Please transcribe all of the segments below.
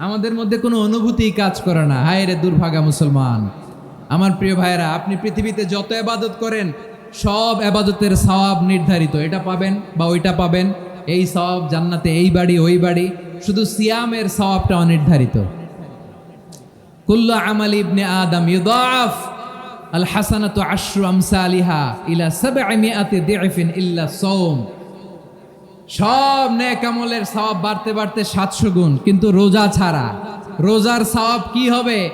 আমাদের মধ্যে কোনো অনুভূতি কাজ করে না। হায় রে দুর্ভাগা মুসলমান। আমার প্রিয় ভাইয়েরা, আপনি পৃথিবীতে যত এবাদত করেন, সব এবাদতের সওয়াব নির্ধারিত। এটা পাবেন বা ওইটা পাবেন। এই সওয়াব জান্নাতে, এই বাড়ি, ওই বাড়ি। শুধু সিয়ামের সওয়াবটা অনির্ধারিত। কুল্লু আমাল ইবনে আদম ইউদাফ আল হাসানাতু আশরু আমসালিহা ইলা সাবঈমিআতি দিফিন ইল্লা সাওম। সব নেক আমলের বাড়তে বাড়তে সাতশো গুণ, কিন্তু রোজা ছাড়া। রোজার সওয়াব কি হবে?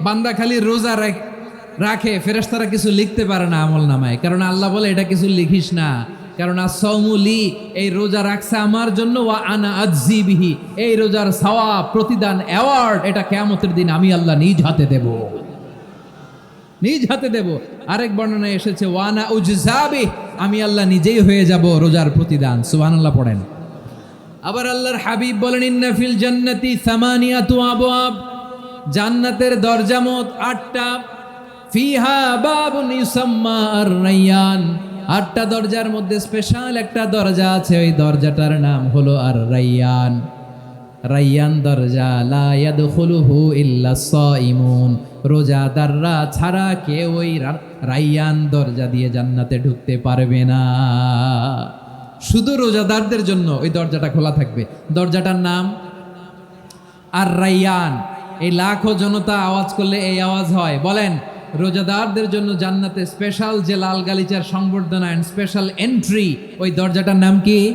বান্দা খালি রোজা রাখ- ফেরেশতারা কিছু লিখতে পারে না আমল নামায়। কারণ আল্লাহ বলে, এটা কিছু লিখিস না। কারণ সৌমুলি এই রোজা রাখছে আমার জন্য, ওয়া আনা আজিবিহি এই রোজার সওয়াব, প্রতিদান অ্যাওয়ার্ড এটা কেয়ামতের দিন আমি আল্লাহ নিজ হাতে দেবো। নিজ হাতে দেব। আরেক বর্ণনায় এসেছে ওয়ানা উজজাবি আমি আল্লাহ নিজেই হয়ে যাব রোজার প্রতিদান। সুবহানাল্লাহ পড়েন। আবার আল্লাহর হাবিব বলেন, ইন্না ফিল জান্নাতি সামানিয়াতু আবওয়াব। জান্নাতের দরজা মোট আটটা। ফিহা বাবুন ইউসাম্মা আর রাইয়ান আটটা দরজার মধ্যে স্পেশাল একটা দরজা আছে, ওই দরজাটার নাম হলো আর রাইয়ান রাইয়ান দরজা লা ইয়াদখুলুহু ইল্লা সাইমুন রোজাদাররা ছাড়া কেউ ওই রাইয়ান দরজা দিয়ে জান্নাতে ঢুকতে পারবে না। শুধু রোজাদারদের জন্য ওই দরজাটা খোলা থাকবে। দরজাটার নাম আর রাইয়ান। এই লাখো জনতা আওয়াজ করলে এই আওয়াজ হয়। বলেন, রোজাদারদের জন্য জান্নাতে স্পেশাল যে লাল গালিচার সংবর্ধনা অ্যান্ড স্পেশাল এন্ট্রি ওই দরজাটার নাম কি?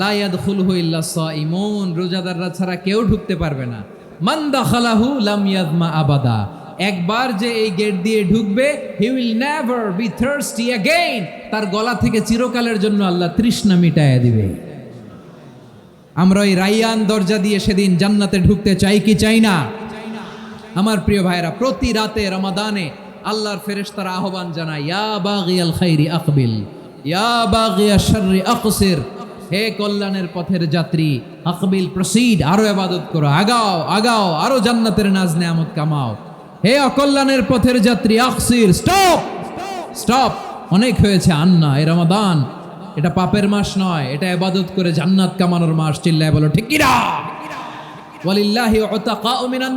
লায়াদখুলহু ইল্লা সাইমুন রোজাদাররা ছাড়া কেউ ঢুকতে পারবে না। মান দাখালাহু লাম ইয়াদমা আবাদা। একবার যে এই গেট দিয়ে ঢুকবে, he will never be thirsty again. তার গলা থেকে চিরকালের জন্য আল্লাহ তৃষ্ণা মিটায়া দিবে। আমরা ওই রাইয়ান দরজা দিয়ে সেদিন জান্নাতে ঢুকতে চাই কি চাই না? আমার প্রিয় ভাইরা প্রতি রাতে রমাদানে আল্লাহর ফেরেশতারা আহ্বান জানায়, ইয়া বাগিয়াল খাইরি আকবিল ইয়া বাগিয়া শাররি আকসির। হে কল্যাণের পথের যাত্রী, আকবিল প্রসিড আরও ইবাদত করো। আগাও আগাও, আরও জান্নাতের নাজ নেয়ামত কামাও। হে অকল্যাণের পথের যাত্রী, আকসির, স্টপ! স্টপ! অনেক হয়েছে আন্না, এ রমাদান। এটা পাপের মাস নয়, এটা ইবাদত করে জান্নাত কামানোর মাস। চিল্লায় বলো, ঠিক কিনা? ওয়ালিল্লাহি উতাকাউ মিনান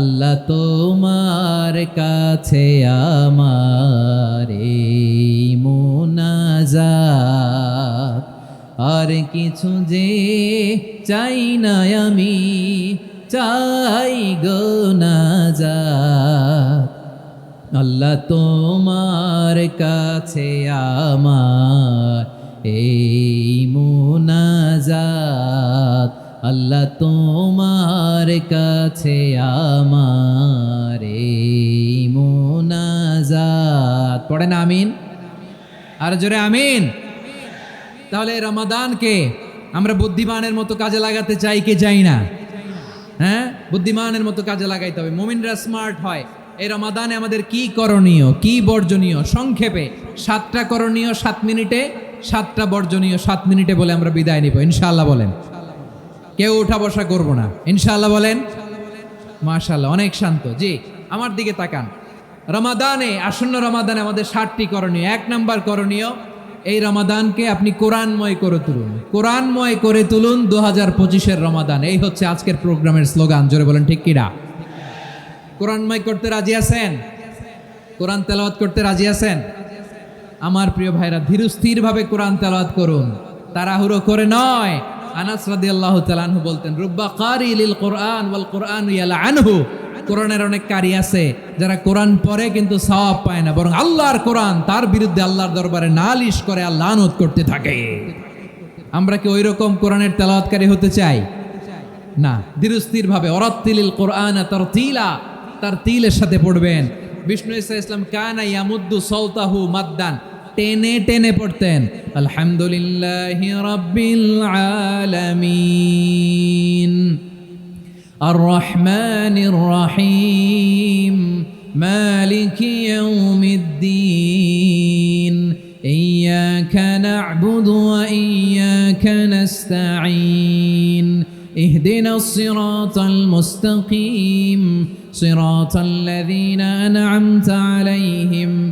আল্লাহ তোমার কাছে আমার মোনাজাত। আর কিছু যে চাই না আমি, চাই গো নাজাত। আল্লাহ তোমার কাছে আমার এই আল্লাহ তোমার কাছে আমার মোনাজাত। সালাত পড়েন আমিন? আর জোরে আমিন? তাহলে রমাদানকে আমরা বুদ্ধিমানের মতো কাজে লাগাতে চাই কি চাই না? হ্যাঁ? বুদ্ধিমানের মতো কাজে লাগাইতে হবে। মুমিনরা স্মার্ট হয়। এই রমাদানে আমাদের কি করণীয়, কি বর্জনীয়? সংক্ষেপে, সাতটা করণীয় সাত মিনিটে, সাতটা বর্জনীয় সাত মিনিটে বলে আমরা বিদায় নিব। ইনশাআল্লাহ বলেন। কেউ উঠা বসা করব না। ইনশাআল্লাহ বলেন? মাশাল্লাহ অনেক শান্ত। জি, আমার দিকে তাকান। রমাদানে, আসন্ন রমাদানে আমাদের ষাটটি করণীয়। এক নাম্বার করণীয়, এই রমাদানকে আপনি কোরআনময় করে তুলুন। কোরআনময় করে তুলুন দু হাজার পঁচিশের রমাদান। এই হচ্ছে আজকের প্রোগ্রামের স্লোগান। জোরে বলেন, ঠিক কিরা কোরআনময় করতে রাজি আছেন? কোরআন তেলাওয়াত করতে রাজি আছেন? আমার প্রিয় ভাইরা, ধীরস্থিরভাবে কোরআন তেলাওয়াত করুন। তাড়াহুড়ো করে নয় আনাস রাদিয়াল্লাহু তাআলা আনহু বলতেন, রুব্বা কারি লিল কোরআন ওয়াল কোরআন ইয়ালা আনহু। কোরআনের অনেক কারি আছে, যারা কোরআন পড়ে কিন্তু সওয়াব পায় না, বরং আল্লাহর কোরআন তার বিরুদ্ধে আল্লাহর দরবারে নালিশ করে আল্লাহ আনুত করতে থাকে। আমরা কি ওই রকম কোরআনের তেলাওয়াতকারী হতে চাই? না ধীরস্থির ভাবে অরাত্তিলিল কোরআন তার তিলা তার তিলের সাথে পড়বেন। বিষ্ণু ইসা ইসলাম কানা ইয়ামুদ্দু সৌতাহু মাদ্দান। টেনে টেনে পড়তেন আলহামদুলিল্লাহ রাব্বিল আলামিন الرحمن الرحيم مالك يوم الدين إياك نعبد وإياك نستعين اهدنا الصراط المستقيم صراط الذين أنعمت عليهم